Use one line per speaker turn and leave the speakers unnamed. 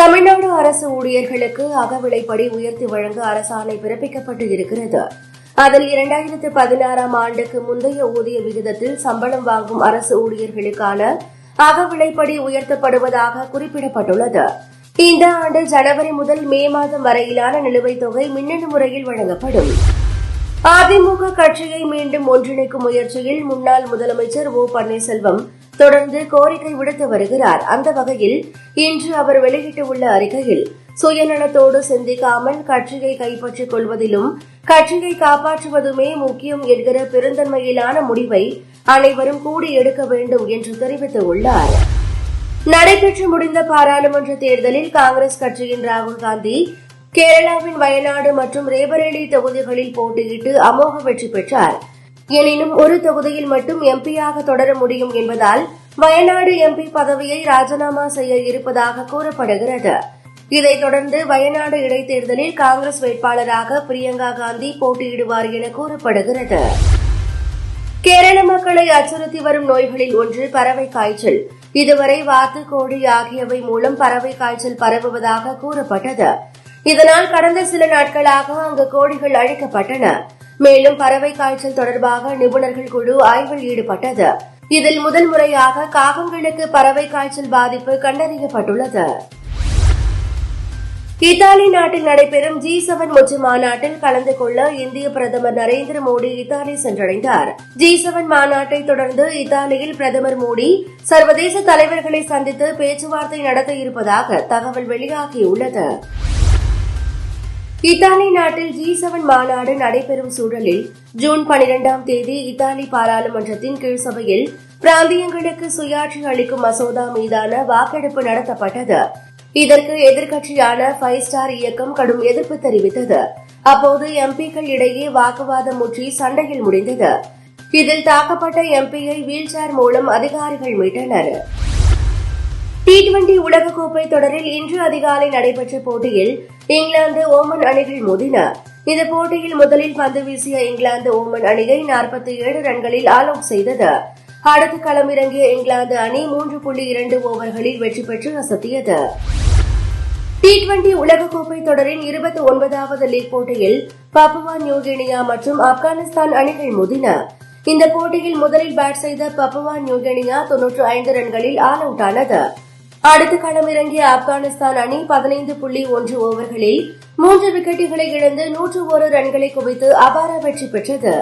தமிழ்நாடு அரசு ஊழியர்களுக்கு அகவிலைப்படி உயர்த்தி வழங்க அரசாணை பிறப்பிக்கப்பட்டு இருக்கிறது. அதில் இரண்டாயிரத்து பதினாறாம் ஆண்டுக்கு முந்தைய ஊதிய விகிதத்தில் சம்பளம் வாங்கும் அரசு ஊழியர்களுக்கான அகவிலைப்படி உயர்த்தப்படுவதாக குறிப்பிடப்பட்டுள்ளது. இந்த ஆண்டு ஜனவரி முதல் மே மாதம் வரையிலான நிலுவைத் தொகை மின்னணு முறையில் வழங்கப்படும். அதிமுக கட்சியை மீண்டும் ஒன்றிணைக்கும் முயற்சியில் முன்னாள் முதலமைச்சர் ஓ பன்னீர்செல்வம் தொடர்ந்து கோரிக்கை விடுத்து வருகிறார். அந்த வகையில் இன்று அவர் வெளியிட்டுள்ள அறிக்கையில் சுயநலத்தோடு சிந்திக்காமல் கட்சியை கைப்பற்றிக் கொள்வதிலும் கட்சியை காப்பாற்றுவதுமே முக்கியம் என்கிற பெருந்தன்மையிலான முடிவை அனைவரும் கூடி எடுக்க வேண்டும் என்று தெரிவித்துள்ளார். நடைபெற்று முடிந்த பாராளுமன்ற தேர்தலில் காங்கிரஸ் கட்சியின் ராகுல் காந்தி கேரளாவின் வயநாடு மற்றும் ரேபரேலி தொகுதிகளில் போட்டியிட்டு அமோக வெற்றி பெற்றார். எனினும் ஒரு தொகுதியில் மட்டும் எம்பியாக தொடர முடியும் என்பதால் வயநாடு எம்பி பதவியை ராஜினாமா செய்ய இருப்பதாக கூறப்படுகிறது. இதைத் தொடர்ந்து வயநாடு இடைத்தேர்தலில் காங்கிரஸ் வேட்பாளராக பிரியங்கா காந்தி போட்டியிடுவார் என கூறப்படுகிறது. கேரள மக்களை அச்சுறுத்தி வரும் நோய்களில் ஒன்று பறவை காய்ச்சல். இதுவரை வாத்து கோழி ஆகியவை மூலம் பறவை காய்ச்சல் பரவுவதாக கூறப்பட்டது. இதனால் கடந்த சில நாட்களாக அங்கு கோழிகள் அழிக்கப்பட்டன. மேலும் பறவை காய்ச்சல் தொடர்பாக நிபுணர்கள் குழு ஆய்வில் ஈடுபட்டது. இதில் முதல் முறையாக காகங்களுக்கு பறவை காய்ச்சல் பாதிப்பு கண்டறியப்பட்டுள்ளது. இத்தாலி நாட்டில் நடைபெறும் ஜி செவன் உச்சி மாநாட்டில் கலந்து கொள்ள இந்திய பிரதமர் நரேந்திர மோடி இத்தாலி சென்றடைந்தார். ஜி செவன் மாநாட்டை தொடர்ந்து இத்தாலியில் பிரதமர் மோடி சர்வதேச தலைவர்களை சந்தித்து பேச்சுவார்த்தை நடத்த இருப்பதாக தகவல் வெளியாகியுள்ளது. இத்தாலி நாட்டில் ஜி செவன் மாநாடு நடைபெறும் சூழலில் ஜூன் பனிரெண்டாம் தேதி இத்தாலி பாராளுமன்றத்தின் கீழ் சபையில் பிராந்தியங்களுக்கு சுயாட்சி அளிக்கும் மசோதா மீதான வாக்கெடுப்பு நடத்தப்பட்டது. இதற்கு எதிர்க்கட்சியான ஃபைவ் ஸ்டார் இயக்கம் கடும் எதிர்ப்பு தெரிவித்தது. அப்போது எம்பிக்கள் இடையே வாக்குவாதம் முற்றி சண்டையில் முடிந்தது. இதில் தாக்கப்பட்ட எம்பியை வீல் சேர் மூலம் அதிகாரிகள் மீட்டனர். டி டுவெண்டி உலகக்கோப்பை தொடரில் இன்று அதிகாலை நடைபெற்ற போட்டியில் இங்கிலாந்து ஓமன் அணிகள் மோதின. இந்த போட்டியில் முதலில் பந்து வீசிய இங்கிலாந்து ஓமன் அணியை நாற்பத்தி ஏழு ரன்களில் ஆல் அவுட் செய்தது. அடுத்து களமிறங்கிய இங்கிலாந்து அணி மூன்று புள்ளி இரண்டு ஓவர்களில் வெற்றி பெற்று அசத்தியது. டி டுவெண்டி உலகக்கோப்பை தொடரின் இருபத்தி ஒன்பதாவது லீக் போட்டியில் பப்புவா நியூகினியா மற்றும் ஆப்கானிஸ்தான் அணிகள் மோதின. இந்த போட்டியில் முதலில் பேட் செய்த பப்புவா நியூகினியா தொன்னூற்று ஐந்து ரன்களில் ஆல் அவுட் ஆனது. அடுத்து களமிறங்கிய ஆப்கானிஸ்தான் அணி பதினைந்து புள்ளி ஒன்று ஓவர்களில் மூன்று விக்கெட்டுகளை இழந்து நூற்று ஒரு ரன்களை குவித்து அபார வெற்றி பெற்றது.